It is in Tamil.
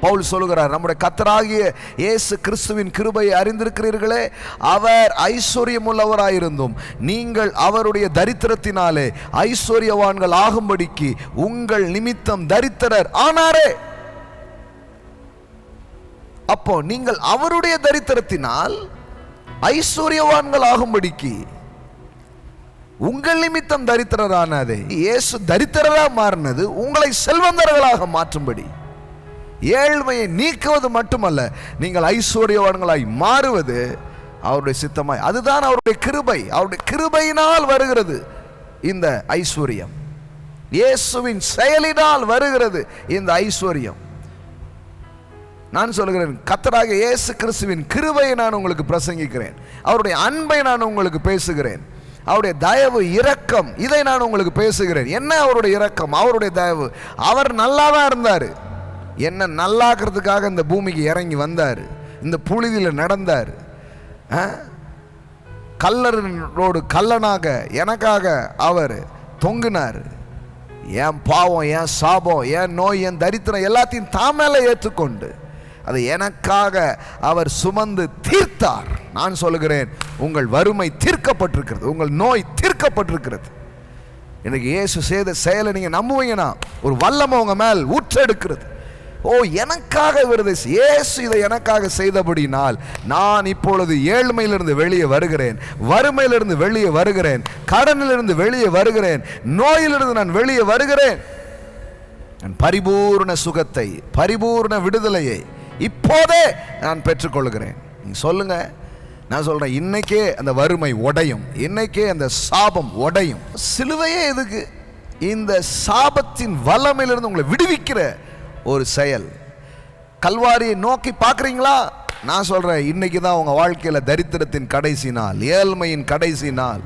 பவுல் சொல்லுகிறார் நம்முடைய கத்தராகிய இயேசு கிறிஸ்துவின் கிருபையை அறிந்திருக்கிறீர்களே அவர் ஐஸ்வர்யம் உள்ளவராயிருந்தும் நீங்கள் அவருடைய தரித்திரத்தினாலே ஐஸ்வர்யவான்கள் ஆகும்படிக்கு உங்கள் நிமித்தம் தரித்திரர் ஆனாரே. அப்போ நீங்கள் அவருடைய தரித்திரத்தினால் ஐஸ்வர்யவான்கள் ஆகும்படிக்கு உங்கள் நிமித்தம் தரித்திரரானது இயேசு தரித்திரராக மாறினது உங்களை செல்வந்தர்களாக மாற்றும்படி. ஏழ்மையை நீக்குவது மட்டுமல்ல நீங்கள் ஐஸ்வர்யவான்களாய் மாறுவது அவருடைய சித்தமாய். அதுதான் அவருடைய கிருபை. அவருடைய கிருபையினால் வருகிறது இந்த ஐஸ்வர்யம். இயேசுவின் செயலினால் வருகிறது இந்த ஐஸ்வர்யம். நான் சொல்கிறேன் கத்தராக இயேசு கிறிஸ்துவின் கிருபையை நான் உங்களுக்கு பிரசங்கிக்கிறேன். அவருடைய அன்பை நான் உங்களுக்கு பேசுகிறேன். அவருடைய தயவு இரக்கம் இதை நான் உங்களுக்கு பேசுகிறேன். என்ன அவருடைய இரக்கம்? அவருடைய தயவு. அவர் நல்லா தான் இருந்தார். என்னை நல்லாக்குறதுக்காக இந்த பூமிக்கு இறங்கி வந்தார். இந்த புழுதியில் நடந்தார். ஆ? கல்லரோடு கல்லனாக எனக்காக அவர் தொங்கினார். என் பாவம் என் சாபம் என் நோய் என் தரித்திரம் எல்லாத்தையும் தாமேல ஏற்றுக்கொண்டு அதை எனக்காக அவர் சுமந்து தீர்த்தார். நான் சொல்லுகிறேன் உங்கள் வறுமை தீர்க்கப்பட்டிருக்கிறது உங்கள் நோய் தீர்க்கப்பட்டிருக்கிறது. எனக்கு இயேசு செய்த செயலை நீங்கள் நம்புவீங்கன்னா ஒரு வல்லமை உங்கள் மேல் ஊற்றெடுக்கிறது. ஓ எனக்காக இவர் இயேசு இதை எனக்காக செய்தபடினால் நான் இப்பொழுது ஏழ்மையிலிருந்து வெளியே வருகிறேன் வறுமையிலிருந்து வெளியே வருகிறேன் கடனிலிருந்து வெளியே வருகிறேன் நோயிலிருந்து நான் வெளியே வருகிறேன். நான் பரிபூர்ண சுகத்தை பரிபூர்ண விடுதலையை இப்போதே நான் பெற்றுக்கொள்கிறேன். நீங்கள் சொல்லுங்க. நான் சொல்கிறேன் இன்னைக்கே அந்த வறுமை உடையும். இன்னைக்கே அந்த சாபம் உடையும். சிலுவையே எதுக்கு? இந்த சாபத்தின் வல்லமையிலிருந்து உங்களை விடுவிக்கிற ஒரு செயல். கல்வாரியை நோக்கி பார்க்குறீங்களா? நான் சொல்கிறேன் இன்னைக்கு தான் உங்கள் வாழ்க்கையில் தரித்திரத்தின் கடைசி நாள் ஏழ்மையின் கடைசி நாள்.